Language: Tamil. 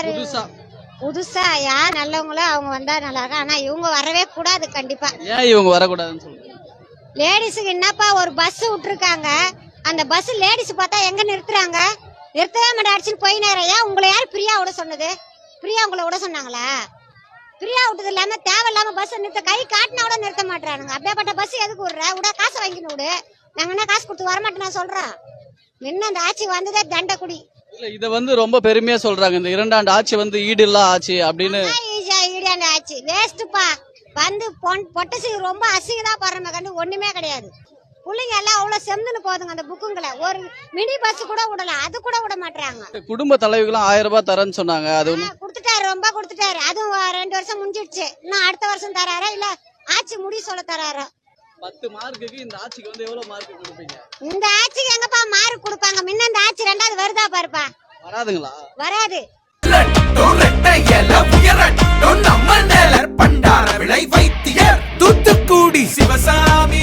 யாரு புதுசா. யார் நல்லவங்களோ அவங்க வந்தா நல்லா இருக்கும் ஆனா இவங்க வரவே கூடாது கண்டிப்பா. ஏன் இவங்க வரக்கூடாதுன்னு சொல்றீங்க? லேடிஸுக்கு என்னப்பா ஒரு பஸ் விட்டுருக்காங்க? அந்த பஸ் லேடிஸ் பார்த்தா எங்க நிறுத்துறாங்க? நிறுத்தவே மாட்டாச்சுன்னு போய் ஏன் உங்களை யார் பிரியா விட சொன்னது? பிரியா உங்களை விட சொன்னாங்களா? பிரியா விட்டது இல்லாம தேவையில்லாம பஸ் நிறுத்த கை காட்டினா கூட நிறுத்த மாட்டானுங்க அப்படியேப்பட்ட பஸ் எதுக்கு விடுற? விட காசை வாங்கின்னு விடு. நாங்க என்ன காசு கொடுத்து வரமாட்டேன் நான் சொல்றேன் முன்ன அந்த ஆட்சி வந்ததே தண்டக்குடி. இல்ல இத வந்து ரொம்ப பெருமையா சொல்றாங்க. இந்த இரண்டாண்டு ஆட்சி வந்து ஈடு இல்லா ஆட்சி அப்படின்னு. ஆச்சு வேஸ்ட்டுப்பா வந்து பொன் பொட்டசி ரொம்ப அசிங்கதா பாருங்க கண்டு ஒண்ணுமே கிடையாது. பிள்ளைங்க எல்லாம் அவ்வளவு செம்துன்னு போதுங்க அந்த புக்குங்களை. ஒரு மினி பஸ் கூட விடல அது கூட விட மாட்டாங்க குடும்ப தலைவிகளும் ஆயிரம் ரூபாய் தரேன்னு சொன்னாங்க. அது கொடுத்துட்டாரு ரொம்ப கொடுத்துட்டாரு. அதுவும் ரெண்டு வருஷம் முடிஞ்சிடுச்சு. இன்னும் அடுத்த வருஷம் தராரா இல்ல ஆட்சி முடி சொல்ல தராரா? பத்து மார்க்குக்கு இந்த ஆட்சிக்கு வந்து எவ்வளவு மார்க் கொடுப்பீங்க? இந்த ஆட்சிக்கு எங்கப்பா மார்க் கொடுப்பாங்க? முன்ன ஆட்சி ரெண்டாவது வருதா பாருப்பா. வராதுங்களா? வராது. பண்டார விளை வைத்தியர் தூத்துக்குடி சிவசாமி